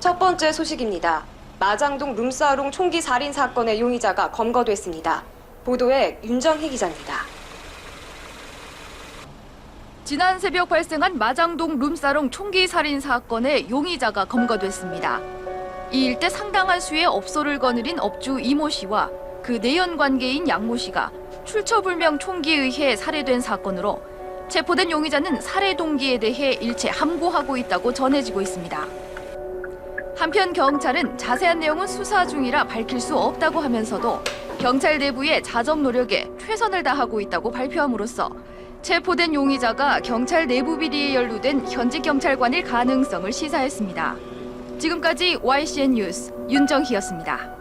번째 소식입니다. 마장동 룸사롱 총기 살인 사건의 용의자가 검거됐습니다. 보도에 윤정희 기자입니다. 지난 새벽 발생한 마장동 룸사롱 총기 살인 사건의 용의자가 검거됐습니다. 이 일대 상당한 수의 업소를 거느린 업주 이모 씨와 그 내연 관계인 양모 씨가 출처불명 총기에 의해 살해된 사건으로 체포된 용의자는 살해 동기에 대해 일체 함구하고 있다고 전해지고 있습니다. 한편 경찰은 자세한 내용은 수사 중이라 밝힐 수 없다고 하면서도 경찰 내부의 자정 노력에 최선을 다하고 있다고 발표함으로써 체포된 용의자가 경찰 내부 비리에 연루된 현직 경찰관일 가능성을 시사했습니다. 지금까지 YCN 뉴스 윤정희였습니다.